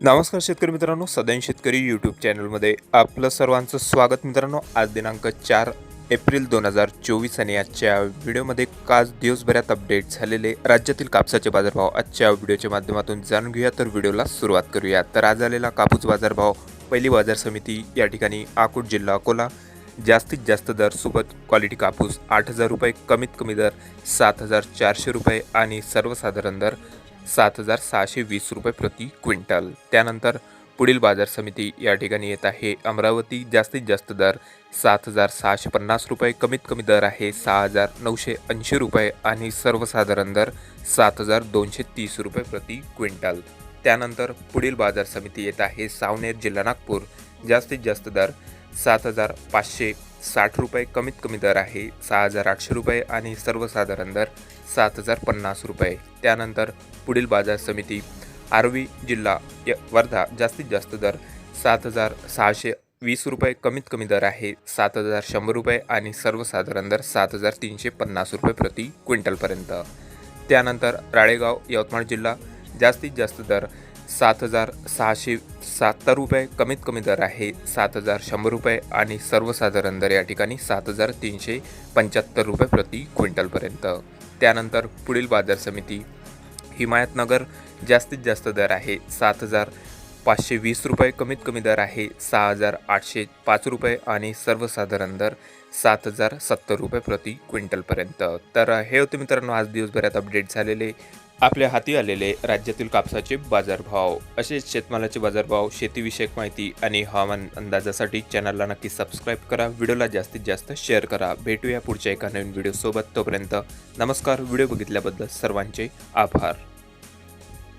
नमस्कार शेतकरी मित्रांनो सदैन शेतकरी यूट्यूब चॅनलमध्ये आपलं सर्वांचं स्वागत मित्रांनो. आज दिनांक चार एप्रिल दोन हजार चोवीस आणि आजच्या व्हिडिओमध्ये काल दिवसभरात अपडेट झालेले राज्यातील कापसाचे बाजारभाव. आजच्या व्हिडिओच्या माध्यमातून जाणून घेऊया तर व्हिडिओला सुरुवात करूया. तर आज आलेला कापूस बाजारभाव पहिली बाजार समिती या ठिकाणी अकोट जिल्हा अकोला. जास्तीत जास्त दर सोबत क्वालिटी कापूस आठ हजार रुपये कमीत कमी दर सात हजार चारशे रुपये आणि सर्वसाधारण दर सात हजार सहाशे वीस रुपये प्रति क्विंटल. त्यानंतर पुढील बाजार समिती या ठिकाणी येत आहे. अमरावती जास्तीत जास्त दर सात हजार सहाशे पन्नास रुपये कमीत कमी दर आहे सहा हजार नऊशे ऐंशी रुपये आणि सर्वसाधारण दर सात हजार दोनशे तीस रुपये प्रति क्विंटल. त्यानंतर पुढील बाजार समिती येत आहे सावनेर जिल्हा नागपूर. जास्तीत जास्त दर सात हजार पाचशे साठ रुपये कमीत कमी दर आहे सहा हजार आठशे रुपये आणि सर्वसाधारण दर सात हजार पन्नास रुपये. त्यानंतर पुढील बाजार समिती आर्वी जिल्हा य वर्धा जास्तीत जास्त दर सात हजार सहाशे वीस रुपये कमीत कमी दर आहे सात हजार शंभर रुपये आणि सर्वसाधारण दर सात हजार तीनशे पन्नास रुपये प्रति क्विंटलपर्यंत. त्यानंतर राळेगाव यवतमाळ जिल्हा जास्तीत जास्त दर सात हजार सहाशे सत्तर रुपये. कमीत कमी दर आहे सात हजार शंभर रुपये आणि सर्वसाधारण दर या ठिकाणी सात हजार तीनशे पंच्याहत्तर रुपये प्रति क्विंटलपर्यंत. त्यानंतर पुढील बाजार समिती हिमायतनगर जास्तीत जास्त दर आहे सात हजार पाचशे वीस रुपये. कमीत कमी दर आहे सहा हजार आठशे पाच रुपये आणि सर्वसाधारण दर सात हजार सत्तर रुपये प्रति क्विंटलपर्यंत. तर हे होते मित्रांनो आज दिवसभरात अपडेट झालेले. आपल्या हाती आलेले राज्यातील कापसाचे बाजारभाव. असेच शेतमालाचे बाजारभाव शेतीविषयक माहिती आणि हवामान अंदाजासाठी चॅनलला नक्की सबस्क्राईब करा. व्हिडिओला जास्तीत जास्त शेअर करा. भेटूया पुढच्या एका नवीन व्हिडिओसोबत तोपर्यंत नमस्कार. व्हिडिओ बघितल्याबद्दल सर्वांचे आभार.